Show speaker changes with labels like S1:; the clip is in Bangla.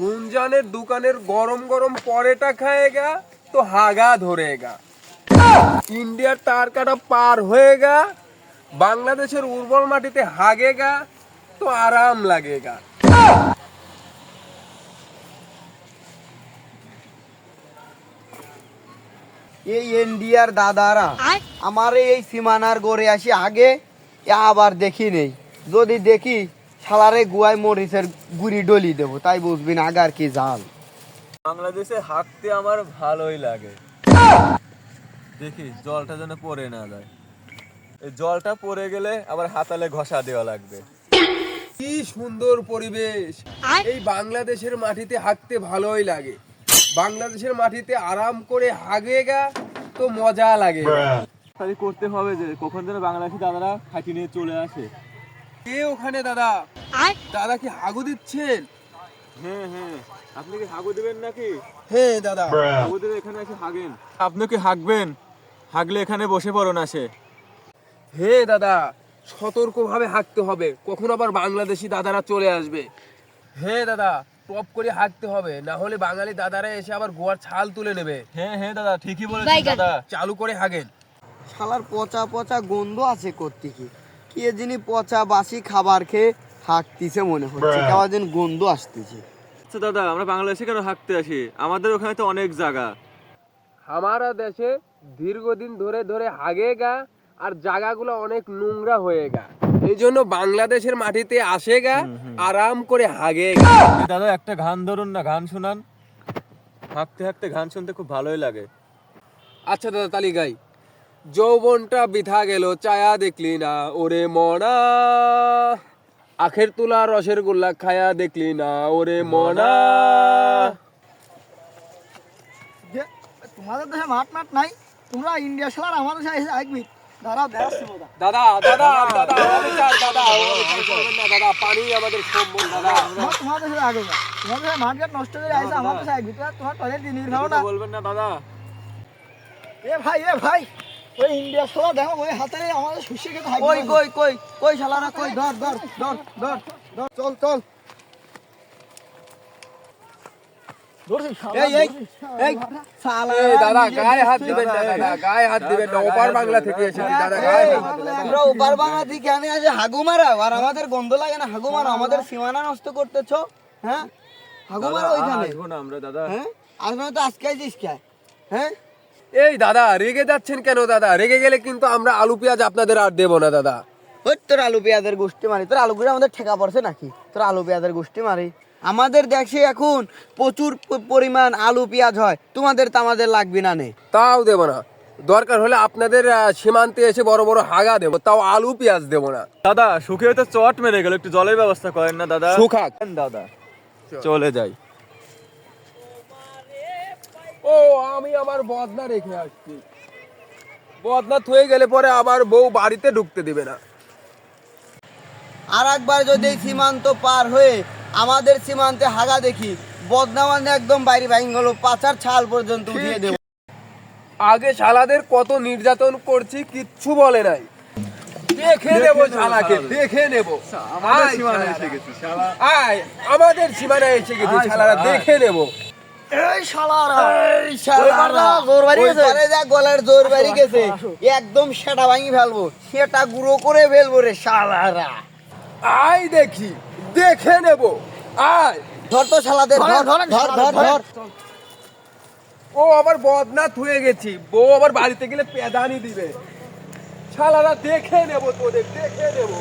S1: রুনজানের দোকানের গরম গরম পরেটা খায়েগা তো হাগা ধরেগা। ইন্ডিয়ার তার কাটা পার হয়েগা বাংলাদেশের উর্বর মাটিতে হাগেগা তো আরাম লাগেগা।
S2: এই ইন্ডিয়ার দাদারা আমার এই সীমানার গড়ে আসি আগে আবার দেখি নেই। যদি দেখি শালারে গুয়ায় মরিচের গুড়ি ডলি দেবো তাই বুঝবি না আগার কি জাল।
S1: বাংলাদেশে হাঁটতে আমার ভালোই লাগে। দেখি জলটা যেন পড়ে না যায়। এই জলটা পড়ে গেলে আবার হাতালে ঘষা দেওয়া লাগবে। কি সুন্দর পরিবেশ! এই বাংলাদেশের মাটিতে হাঁটতে ভালোই লাগে। বাংলাদেশের মাটিতে আরাম করে হাগেগা তো মজা লাগে।
S3: তাহলে করতে হবে যে কখন যেন বাংলাদেশি দাদারা খাটি নিয়ে চলে আসে।
S1: কে ওখানে দাদা? দাদা কি হাগু দিচ্ছেন?
S3: হ্যাঁ হ্যাঁ। আপনি কি হাগু দেবেন নাকি?
S1: হ্যাঁ দাদা।
S3: হাগু দেবে এখানে এসে হাগেন। আপনি কি হাগবেন? হাগলে এখানে বসে পড়ুন আসে
S1: হে দাদা সতর্কভাবে হাঁকতে হবে। কখন আবার বাংলাদেশি দাদারা চলে আসবে? হে দাদা টপ করে হাঁকতে হবে। না হলে বাঙালি দাদারা এসে আবার গোয়ার ছাল তুলে নেবে।
S3: হ্যাঁ হ্যাঁ দাদা ঠিকই বলেছেন দাদা।
S1: চালু করে হাগেন।
S2: শালার পচা পচা গন্ধ আছে করতে কি কি এ যিনি পচা বাসি খাবার খেয়ে হাঁকতিছে মনে হচ্ছে। কেমন যেন গন্ধ আসতেছে।
S3: আচ্ছা দাদা আমরা বাংলাদেশে কেন হাঁকতে আসি? আমাদের ওখানে তো অনেক জায়গা।
S1: আমারা দেশে দীর্ঘদিন ধরে ধরে হাগে গা আর জায়গাগুলো অনেক নোংরা হয়ে গা। এই জন্য বাংলাদেশের মাটিতে আসে গা আরাম করে হাগেগা
S3: এই দাদা একটা গান ধরুন না গান শোনান। হাঁকতে হাঁকতে গান শুনতে খুব ভালোই লাগে।
S1: আচ্ছা দাদা তালি গাই। যৌবনটা বিথা গেল চায়া দেখলি না ওরে মনা। আখের তুলা রসের গোল্লা খায়া দেখলি না ওরে মনা।
S4: তোমাদের দেশে মাঠ মাঠ নাই তোমরা ইন্ডিয়া খেলার আমাদের দেশে এসে আসবি
S1: দাদা দাদা দাদা দাদা দাদা পানি আমাদের সম্বল দাদা।
S4: তোমার দেশে আগে দেশে মাঠ ঘাট নষ্ট করে আসে আমাদের দেশে আসবি তোমার টয়লেট দিয়ে নিয়ে না।
S3: বলবেন না দাদা।
S4: এ ভাই এ ভাই। ওই ইন্ডিয়া দেখো ওই হাতে আমাদের শুষে খেতে হয়
S2: কই কই কই কই শালারা কই? ধর ধর ধর ধর ধর। চল চল। এই এই এই শালা।
S1: এই দাদা গায়ে হাত দিবেন দাদা গায়ে হাত দিবেন না ওপার বাংলা থেকে এসেছি দাদা গায়ে হাত দিবেন না।
S2: তোমরা ওপার বাংলা থেকে আমি আজ হাগু মারা আর আমাদের গন্ধ লাগে না হাগু মারা আমাদের সীমানা নষ্ট করতেছ হ্যাঁ? হাগু মারা ওইখানে।
S3: আসব না আমরা দাদা।
S2: হ্যাঁ? আসবে না তো আজকে হ্যাঁ?
S1: এই দাদা রেগে যাচ্ছেন কেন দাদা? রেগে গেলে কিন্তু আমরা আলু পেঁয়াজ আপনাদের আর দেবো না দাদা।
S2: ওই তোর আলু পেঁয়াজের গোষ্ঠী মারি। তোর আলু গুলো আমাদের ঠেকা পড়ছে নাকি? তোর আলু পেঁয়াজের গোষ্ঠী মারি। আমাদের দেশে এখন প্রচুর পরিমাণ আলু পেঁয়াজ হয়। তোমাদের তো আমাদের লাগবে না নে।
S1: তাও দেবো না। দরকার হলে আপনাদের সীমান্তে এসে বড় বড় হাগা দেবো। তাও আলু পেঁয়াজ দেবো না।
S3: দাদা শুকিয়ে তো চট মেরে গেল। একটু জলের ব্যবস্থা করেন না দাদা?
S1: শুকাক।
S3: দাদা চলে যাই।
S1: আমি আমার বদনা রেখে আসছি। বদনা থয়ে গেলে পরে আবার বউ বাড়িতে ঢুকতে দিবে না।
S2: আর একবার যদি এই সীমান্ত পার হয়ে আমাদের সীমান্তে হাগা দেখি বদনামানে একদম বাইরে ভাঙ গেল পাচার ছাল পর্যন্ত উঠিয়ে দেবো।
S1: আগে শালাদের কত নির্যাতন করছি কিচ্ছু বলে নাই। দেখে নেব শালাকে দেখে নেব। আয় শালারা। আয় আমাদের সীমানায় এসে গেছি শালারা দেখে নেব।
S4: এই শালারা।
S2: এই শালারা,
S4: জোর বাড়ি গেছে?
S2: পারে যা গলার জোর বাড়ি গেছে। একদম সেটা ভাঙি ফেলব। সেটা গুঁড়ো করে ফেলব রে শালারা।
S1: আয় দেখি দেখে নেব। আয়।
S2: ধর তো শালাদের ধর ধর ধর ধর।
S1: ও আবার বদনাথ হয়ে গেছি। বউ আবার বাড়িতে গেলে পেদানি দিবে। শালারা দেখে নেব তোদের দেখে নেব।